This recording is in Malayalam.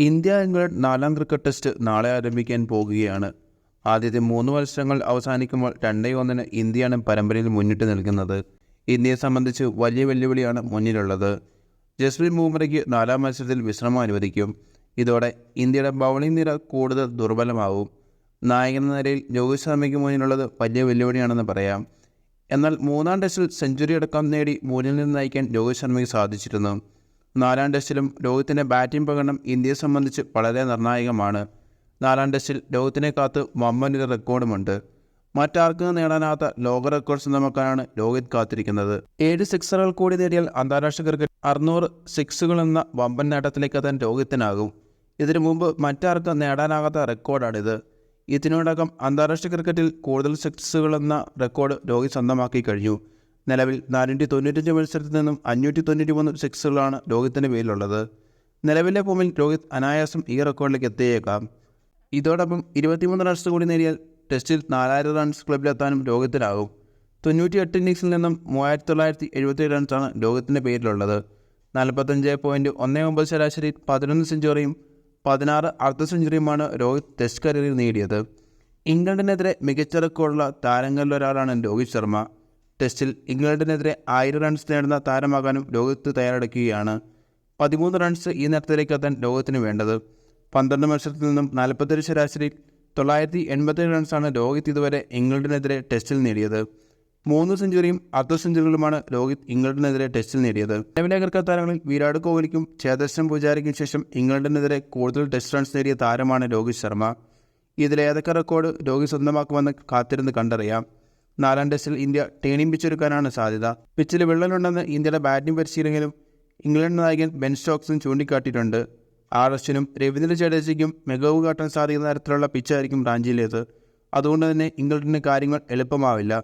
ഇന്ത്യ ഇംഗ്ലണ്ട് നാലാം ക്രിക്കറ്റ് ടെസ്റ്റ് നാളെ ആരംഭിക്കാൻ പോകുകയാണ്. ആദ്യത്തെ മൂന്ന് മത്സരങ്ങൾ അവസാനിക്കുമ്പോൾ രണ്ടേ ഒന്നിന് ഇന്ത്യയാണ് പരമ്പരയിൽ മുന്നിട്ട് നിൽക്കുന്നത്. ഇന്ത്യയെ സംബന്ധിച്ച് വലിയ വെല്ലുവിളിയാണ് മുന്നിലുള്ളത്. ജസ്പ്രീത് ബുംറയ്ക്ക് നാലാം മത്സരത്തിൽ വിശ്രമം അനുവദിക്കും. ഇതോടെ ഇന്ത്യയുടെ ബൗളിംഗ് നിര കൂടുതൽ ദുർബലമാവും. നായകൻ എന്ന നിലയിൽ രോഹിത് ശർമ്മയ്ക്ക് മുന്നിലുള്ളത് വലിയ വെല്ലുവിളിയാണെന്ന് പറയാം. എന്നാൽ മൂന്നാം ടെസ്റ്റിൽ സെഞ്ചുറി അടക്കം നേടി മൂന്നിൽ നിന്ന് നയിക്കാൻ രോഹിത് ശർമ്മയ്ക്ക് സാധിച്ചിരുന്നു. നാലാം ടെസ്റ്റിലും രോഹിത്തിന്റെ ബാറ്റിംഗ് പ്രകടനം ഇന്ത്യയെ സംബന്ധിച്ച് വളരെ നിർണായകമാണ്. നാലാം ടെസ്റ്റിൽ രോഹിത്തിനെ കാത്ത് വമ്പനൊരു റെക്കോർഡുമുണ്ട്. മറ്റാർക്കും നേടാനാത്ത ലോക റെക്കോർഡ് സ്വന്തമാക്കാനാണ് രോഹിത് കാത്തിരിക്കുന്നത്. ഏഴ് സിക്സറുകൾ കൂടി നേടിയാൽ അന്താരാഷ്ട്ര ക്രിക്കറ്റ് അറുന്നൂറ് സിക്സുകൾ എന്ന വമ്പൻ നേട്ടത്തിലേക്ക് എത്താൻ രോഹിത്തിനാകും. ഇതിനു മുമ്പ് മറ്റാർക്കും നേടാനാകാത്ത റെക്കോർഡാണിത്. ഇതിനോടകം അന്താരാഷ്ട്ര ക്രിക്കറ്റിൽ കൂടുതൽ സിക്സുകൾ എന്ന റെക്കോർഡ് രോഹിത് സ്വന്തമാക്കി കഴിഞ്ഞു. നിലവിൽ നാനൂറ്റി തൊണ്ണൂറ്റഞ്ച് മത്സരത്തിൽ നിന്നും അഞ്ഞൂറ്റി തൊണ്ണൂറ്റി മൂന്ന് സിക്സുകളാണ് രോഹിത്തിന്റെ പേരിലുള്ളത്. നിലവിലെ ഫോമിൽ രോഹിത് അനായാസം ഈ റെക്കോർഡിലേക്ക് എത്തിയേക്കാം. ഇതോടൊപ്പം ഇരുപത്തിമൂന്ന് റൺസ് കൂടി നേടിയാൽ ടെസ്റ്റിൽ നാലായിരം റൺസ് ക്ലബിലെത്താനും രോഹിത്തിനാകും തൊണ്ണൂറ്റി എട്ട് ഇന്നിങ്സിൽ നിന്നും മൂവായിരത്തി തൊള്ളായിരത്തി എഴുപത്തേഴ് റൺസാണ് രോഹിത്തിന്റെ പേരിലുള്ളത്. നാൽപ്പത്തഞ്ച് പോയിന്റ് ഒന്ന് ഒമ്പത് ശരാശരി പതിനൊന്ന് സെഞ്ചുറിയും പതിനാറ് അർദ്ധ സെഞ്ചുറിയുമാണ് രോഹിത് ടെസ്റ്റ് കരിയറിൽ നേടിയത്. ഇംഗ്ലണ്ടിനെതിരെ മികച്ച റെക്കോർഡുള്ള താരങ്ങളിലൊരാളാണ് രോഹിത് ശർമ്മ. ടെസ്റ്റിൽ ഇംഗ്ലണ്ടിനെതിരെ ആയിരം റൺസ് നേടുന്ന താരമാകാനും രോഹിത് തയ്യാറെടുക്കുകയാണ്. പതിമൂന്ന് റൺസ് ഈ നേട്ടത്തിലേക്ക് എത്താൻ രോഹിത്തിന് വേണ്ടത്. പന്ത്രണ്ട് മത്സരത്തിൽ നിന്നും നാൽപ്പത്തേഴ് ശരാശരി തൊള്ളായിരത്തി എൺപത്തേഴ് റൺസാണ് രോഹിത് ഇതുവരെ ഇംഗ്ലണ്ടിനെതിരെ ടെസ്റ്റിൽ നേടിയത്. മൂന്ന് സെഞ്ചുറിയും അർദ്ധ സെഞ്ചുറികളുമാണ് രോഹിത് ഇംഗ്ലണ്ടിനെതിരെ ടെസ്റ്റിൽ നേടിയത്. നിലവിലെ ക്രിക്കറ്റ് താരങ്ങളിൽ വിരാട് കോഹ്ലിക്കും ചേതർശൻ പൂജാരിക്കും ശേഷം ഇംഗ്ലണ്ടിനെതിരെ കൂടുതൽ ടെസ്റ്റ് റൺസ് നേടിയ താരമാണ് രോഹിത് ശർമ്മ. ഇതിലേതൊക്കെ റെക്കോർഡ് രോഹിത് സ്വന്തമാക്കുമെന്ന് കാത്തിരുന്ന് കണ്ടറിയാം. നാലാം ടെസ്റ്റിൽ ഇന്ത്യ ടേണിംഗ് പിച്ചൊരുക്കാനാണ് സാധ്യത. പിച്ചിൽ വിള്ളലുണ്ടെന്ന് ഇന്ത്യയുടെ ബാറ്റിംഗ് പരിശീലകനും ഇംഗ്ലണ്ട് നായകൻ ബെൻ സ്റ്റോക്സും ചൂണ്ടിക്കാട്ടിയിട്ടുണ്ട്. ആർ എസിനും രവീന്ദ്ര ജഡേജയ്ക്കും മികവ് കാട്ടാൻ സാധിക്കുന്ന തരത്തിലുള്ള പിച്ചായിരിക്കും റാഞ്ചിയിലേത്. അതുകൊണ്ട് തന്നെ ഇംഗ്ലണ്ടിന് കാര്യങ്ങൾ എളുപ്പമാവില്ല.